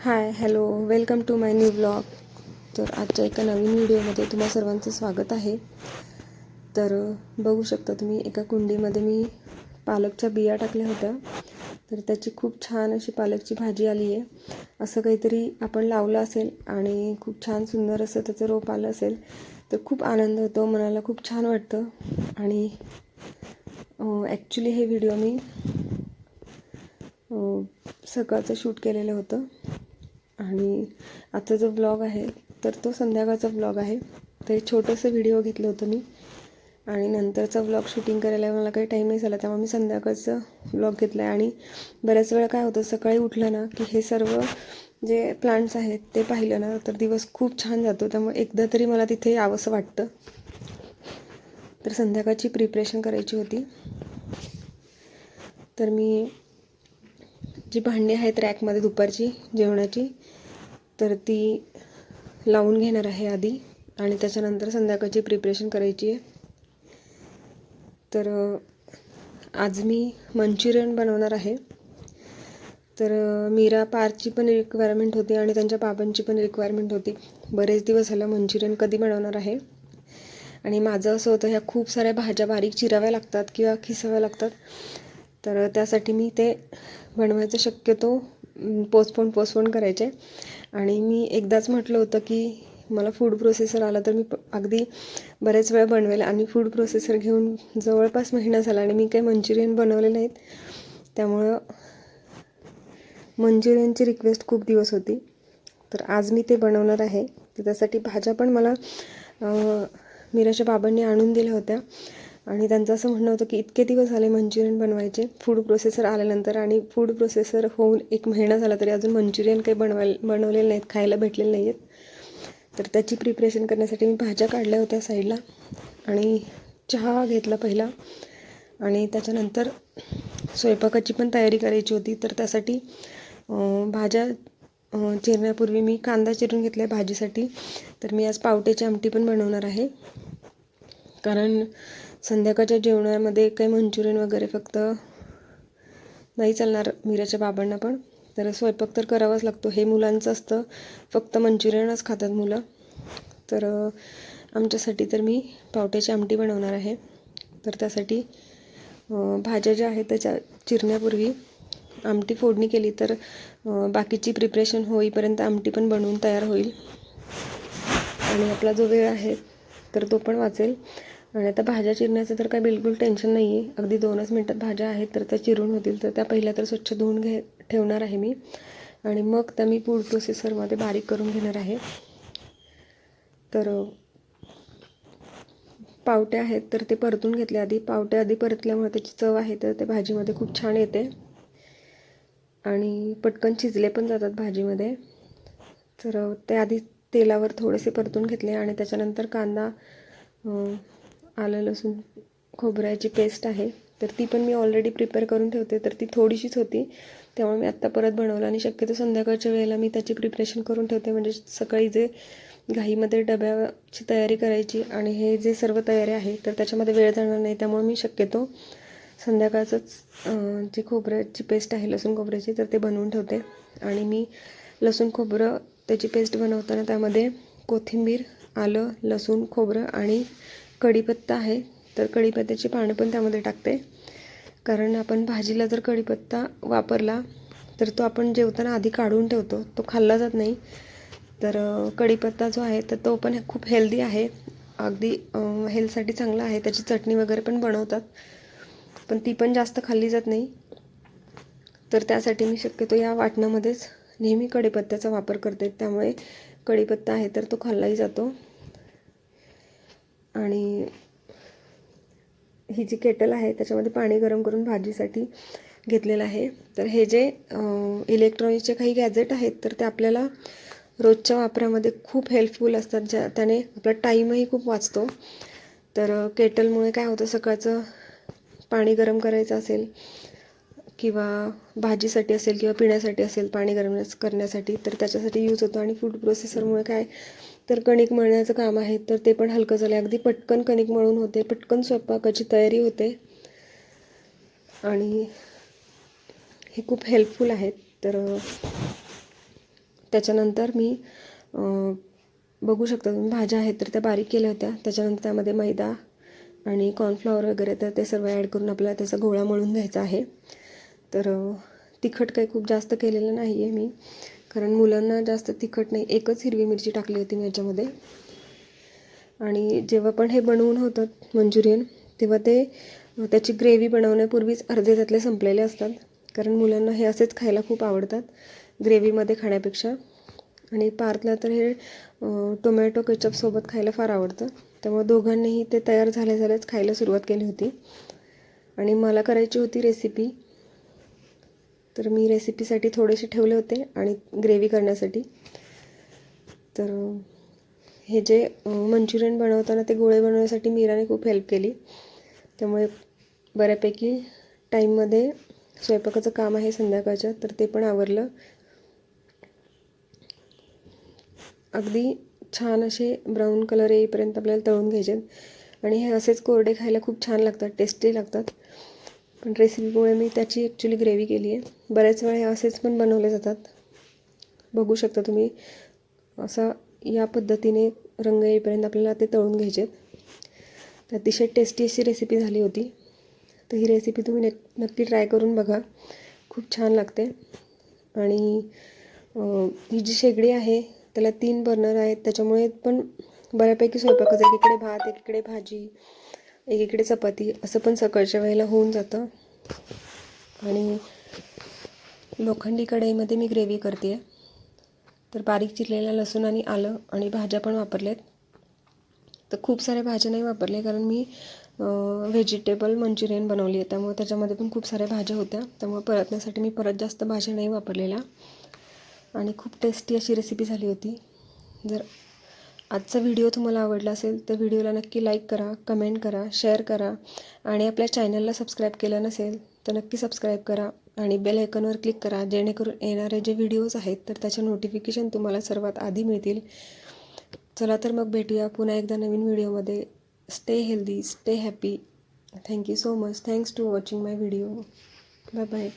Hi hello welcome to my new blog. तर आजच्या एका नवीन व्हिडिओमध्ये तुम्हा सर्वांचं स्वागत आहे. तर बघू शकता तुम्ही एका कुंडीमध्ये मी पालकच्या बिया टाकल्या होत्या. तर त्याची खूप छान अशी पालकची भाजी आली आहे असं काहीतरी आपण लावलं असेल आणि खूप छान सुंदर असं त्याचं रोप आलं असेल तर खूप आनंद होतो मनाला खूप छान वाटतं. आणि ॲक्च्युली हे व्हिडिओ मी सकाळचं शूट केलेलं होतं. आणि आजचा जो ब्लॉग आहे तर तो संध्याकाळचा ब्लॉग आहे. तर छोटंसं व्हिडिओ घेतलं होतं मी. आणि नंतरचा ब्लॉग शूटिंग करायला मला काही टाईम नाही झाला त्यामुळे मी संध्याकाळचं ब्लॉग घेतला आहे आणि बऱ्याच वेळा काय होतं सकाळी उठलं ना की हे सर्व जे प्लांट्स आहेत ते पाहिलं ना तर दिवस खूप छान जातो. त्यामुळे एकदा तरी मला तिथे यावंसं वाटतं. तर संध्याकाळची प्रिपरेशन करायची होती. तर मी जी भांडी आहेत रॅकमध्ये दुपारची जेवणाची तर ती लावून घेणार आहे आधी आणि त्याच्यानंतर संध्याकाळची प्रिपरेशन करायची आहे. तर आज मी मंचुरियन बनवणार आहे. तर मीरा पारची पण रिक्वायरमेंट होती आणि त्यांच्या बाबांची पण रिक्वायरमेंट होती. बरेच दिवस झालं मंचुरियन कधी बनवणार आहे. आणि माझं असं होतं ह्या खूप साऱ्या भाज्या बारीक चिराव्या लागतात किंवा खिसाव्या लागतात. तर त्यासाठी मी ते बनवायचं शक्यतो पोस्टपोन पोस्टपोन करायचे. आणि मी एकदाच म्हटलं होतं की मला फूड प्रोसेसर आला तर मी प- अगदी बरेच वेळा बनवेल. आणि फूड प्रोसेसर घेऊन जवळपास महिना झाला आणि मी काही मंचुरियन बनवले नाहीत. त्यामुळं मंचुरियनची रिक्वेस्ट खूप दिवस होती. तर आज मी ते बनवणार आहे. तर त्यासाठी भाज्या पण मला अं, मीराच्या बाबांनी आणून दिल्या होत्या. आणि त्यांचं असं म्हणणं होतं की इतके दिवस झाले मंचुरियन बनवायचे फूड प्रोसेसर आल्यानंतर आणि फूड प्रोसेसर होऊन एक महिना झाला तरी अजून मंचुरियन काही बनवायला बनवलेले नाहीत खायला भेटलेले नाही आहेत तर त्याची प्रिपरेशन करण्यासाठी मी भाज्या काढल्या होत्या साईडला आणि चहा घेतला पहिला आणि त्याच्यानंतर स्वयंपाकाची पण तयारी करायची होती. तर त्यासाठी भाज्या चिरण्यापूर्वी मी कांदा चिरून घेतला आहे भाजीसाठी. तर मी आज पावट्याची आमटी पण बनवणार आहे. कारण संध्याकाळच्या जेवणामध्ये काही मंचुरियन वगैरे फक्त नाही चालणार मिराच्या बाबांना पण. तर स्वयंपाक तर करावाच लागतो. हे मुलांचं असतं. फक्त मंचुरियनच खातात मुलं. तर आमच्यासाठी तर मी पावट्याची आमटी बनवणार आहे. तर त्यासाठी भाज्या ज्या आहेत त्याच्या चिरण्यापूर्वी आमटी फोडणी केली तर बाकीची प्रिपरेशन होईपर्यंत आमटी पण बनवून तयार होईल. आणि आपला जो वेळ आहे तर तो पण वाचेल. आणि आता भाज्या चिरण्याचं तर काय बिलकुल टेन्शन नाही आहे अगदी दोनच मिनटात भाज्या आहेत तर त्या चिरून होतील. तर त्या पहिल्या तर स्वच्छ धुवून घे ठेवणार आहे मी. आणि मग त्या मी पूड प्रोसेसरमध्ये बारीक करून घेणार आहे. तर पावट्या आहेत तर ते परतून घेतले आधी. पावट्या आधी परतल्यामुळे त्याची चव आहे तर ते भाजीमध्ये खूप छान येते. आणि पटकन शिजले पण जातात भाजीमध्ये. तर ते आधी तेलावर थोडेसे परतून घेतले आणि त्याच्यानंतर कांदा आलं लसूण खोबऱ्याची पेस्ट आहे. तर ती पण मी ऑलरेडी प्रिपेअर करून ठेवते. तर ती थोडीशीच होती. त्यामुळे मी आत्ता परत बनवलं आणि शक्यतो संध्याकाळच्या वेळेला मी त्याची प्रिपरेशन करून ठेवते. म्हणजे सकाळी जे घाईमध्ये डब्याची तयारी करायची आणि हे जे सर्व तयारी आहे तर त्याच्यामध्ये वेळ जाणार नाही. त्यामुळे मी शक्यतो संध्याकाळचंच जे जी खोबऱ्याची पेस्ट आहे लसूण खोबऱ्याची तर ते बनवून ठेवते. आणि मी लसूण खोबरं त्याची पेस्ट बनवताना त्यामध्ये कोथिंबीर आलं लसूण खोबरं आणि कढीपत्ता आहे तर कढीपत्त्याची पानं पण त्यामध्ये टाकते. कारण आपण भाजीला जर कढीपत्ता वापरला तर तो आपण जेवताना आधी काढून ठेवतो. तो खाल्ला जात नाही. तर कढीपत्ता जो आहे तर तो पण खूप हेल्दी आहे. अगदी हेल्थसाठी चांगला आहे. त्याची चटणी वगैरे पण बनवतात. पण ती पण जास्त खाल्ली जात नाही. तर त्यासाठी मी शक्यतो या वाटणामध्येच नेहमी कढीपत्त्याचा वापर करते. त्यामुळे कढीपत्ता आहे तर तो खाल्लाही जातो. आणि ही जी केटल आहे त्याच्यामध्ये पाणी गरम करून भाजीसाठी घेतलेलं आहे. तर हे जे इलेक्ट्रॉनिकचे काही गॅजेट आहेत तर ते आपल्याला रोजच्या वापरामध्ये खूप हेल्पफुल असतात. ज्या त्याने आपला टाईमही खूप वाचतो. तर केटलमुळे काय होतं सकाळचं पाणी गरम करायचं असेल किंवा भाजीसाठी असेल किंवा पिण्यासाठी असेल पाणी गरम करण्यासाठी तर त्याच्यासाठी यूज होतो. आणि फूड प्रोसेसरमुळे काय तर कणिक मळण्याचं काम आहे तर ते पण हलकं झालं अगदी पटकन कणिक मळून होते पटकन स्वयंपाकाची तयारी होते. आणि हे खूप हेल्पफुल आहेत. तर त्याच्यानंतर मी बघू शकता तुम्ही भाज्या आहेत तर त्या बारीक केल्या होत्या. त्याच्यानंतर त्यामध्ये मैदा आणि कॉर्नफ्लॉवर वगैरे तर ते सर्व ॲड करून आपल्याला त्याचा गोळा मळून घ्यायचा आहे. तर तिखट काही खूप जास्त केलेलं नाही आहे मी. कारण मुलांना जास्त तिखट नाही एकच हिरवी मिरची टाकली होती मी याच्यामध्ये. आणि जेव्हा पण हे बनवून होतं मंचुरियन तेव्हा ते त्याची ग्रेव्ही बनवण्यापूर्वीच अर्धे त्यातले संपलेले असतात. कारण मुलांना हे असेच खायला खूप आवडतात ग्रेव्हीमध्ये खाण्यापेक्षा. आणि पार्थला तर हे टोमॅटो केचपसोबत खायला फार आवडतं. त्यामुळे दोघांनीही ते तयार झाल्या झाल्याच खायला सुरुवात केली होती. आणि मला करायची होती रेसिपी तर मी रेसिपीसाठी थोडेसे ठेवले होते आणि ग्रेव्ही करण्यासाठी. तर हे जे मंचुरियन बनवताना ते गोळे बनवण्यासाठी मीराने खूप हेल्प केली. त्यामुळे बऱ्यापैकी टाईममध्ये स्वयंपाकाचं काम आहे संध्याकाळचं तर ते पण आवरलं. अगदी छान असे ब्राऊन कलर येईपर्यंत आपल्याला तळून घ्यायचे आणि हे असेच कोरडे खायला खूप छान लागतात टेस्टी लागतात. पण रेसिपीमुळे मी त्याची ॲक्च्युली ग्रेव्ही केली आहे बऱ्याच वेळा असेच पण बनवले जातात. बघू शकता तुम्ही असा या पद्धतीने रंग येईपर्यंत आपल्याला ते तळून घ्यायचे तर अतिशय टेस्टी अशी रेसिपी झाली होती. तर ही रेसिपी तुम्ही नक नक्की ट्राय करून बघा. खूप छान लागते. आणि ही जी शेगडी आहे त्याला तीन बर्नर आहेत. त्याच्यामुळे पण बऱ्यापैकी स्वयंपाकाचं एकीकडे भात एकीकडे भाजी. एकीकडे चपाती असं पण सकाळच्या वेळेला होऊन जातं. आणि लोखंडी कढईमध्ये मी ग्रेव्ही करते तर बारीक चिरलेला लसूण आणि आलं आणि भाज्या पण वापरल्यात. तर खूप साऱ्या भाज्या नाही वापरल्या कारण मी व्हेजिटेबल मंचुरियन बनवली आहे. त्यामुळे त्याच्यामध्ये पण खूप साऱ्या भाज्या होत्या. त्यामुळे परतण्यासाठी मी परत जास्त भाज्या नाही वापरलेल्या. आणि खूप टेस्टी अशी रेसिपी झाली होती. जर आजचा व्हिडिओ तुम्हाला आवडला असेल तर व्हिडिओला नक्की लाईक करा कमेंट करा शेअर करा. आणि आपल्या चॅनलला सबस्क्राईब केलं नसेल तर नक्की सबस्क्राईब करा. आणि बेल आयकॉनवर क्लिक करा जेणेकरून येणारे जे व्हिडिओज आहेत तर त्याचे नोटिफिकेशन तुम्हाला सर्वात आधी मिळतील. चला तर मग भेटूया पुन्हा एकदा नवीन व्हिडिओमध्ये stay healthy stay happy thank you so much thanks to watching my video bye bye